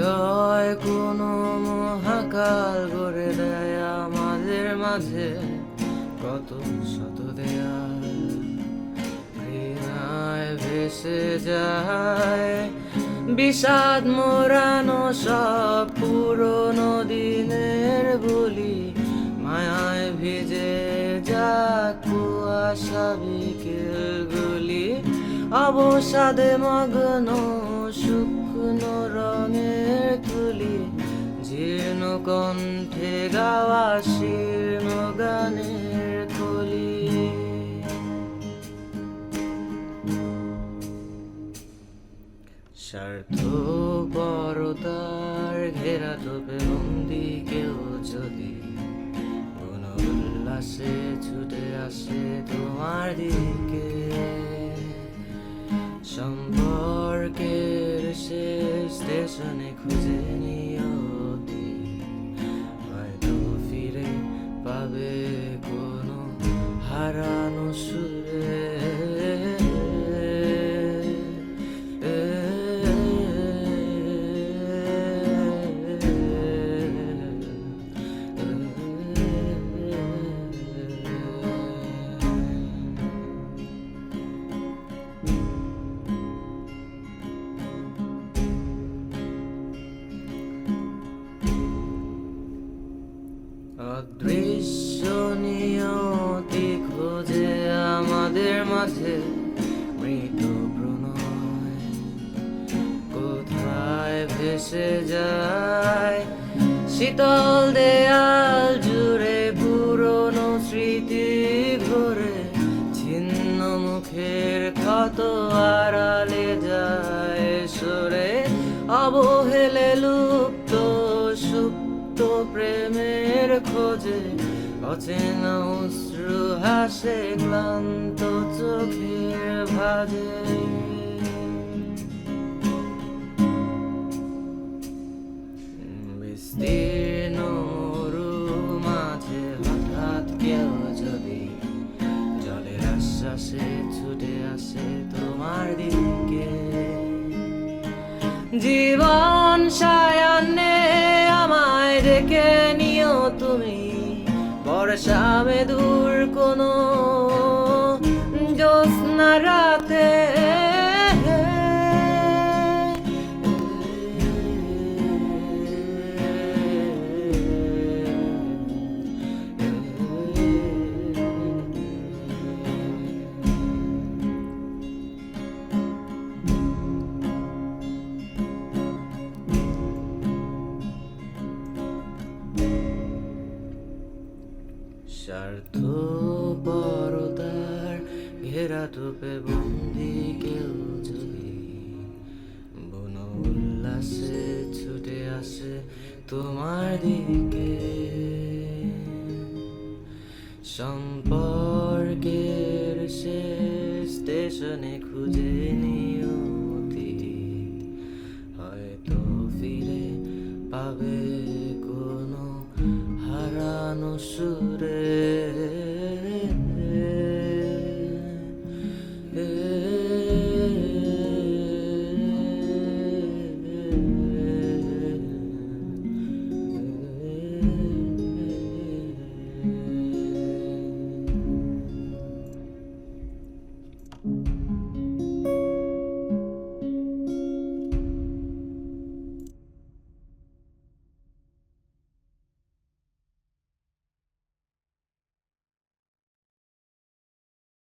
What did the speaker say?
হৃদয় কোনো মহাকাল গড়ে দেয় আমাদের মাঝে। কত শত দেয়াল ঘৃণায় ভেসে যায়। বিষাদ মোরানো সব পুরনো দিনের বলি, মায়ায় ভিজে যাক কুয়াশা বিকেলগুলি। অবসাদে মগ্ন শুকনো রঙের তুলি, জীর্ণ কণ্ঠে গাওয়া শীর্ণ গানের কলি স্বার্থ পরতার ঘেরা টোপে বন্দি কেউ যদি কোন উল্লাসে ছুটে আসে তোমার দিকে, সম্পর্কের শেষ স্টেশনে খুঁজে নিয়তি আমাদের কোথায় ভেসে যায়? শীতল দেয়াল জুড়ে পুরনো স্মৃতি ঘরে, ছিন্ন মুখের ক্ষত আড়ালে যায়, সরে অবহেলে প্রেমের খোঁজে অচেনা অশ্রু হাসে, ক্লান্ত চোখের ভাজে। মাঝে হঠাৎ কেউ যদি ছুটে আসে তোমার দিকে। জীবন ডেকে নিও তুমি। বর্ষাবে দূর কোনো জ্যোৎস্না রাতে স্বার্থ পরতার ঘেরা টোপে বন্দি কেউ যদি বন উল্লাসে ছুটে আসে তোমার দিকে। সম্পর্কের শেষ স্টেশনে খুঁজে নিয়তি হয়তো ফিরে পাবে। মানুষ রে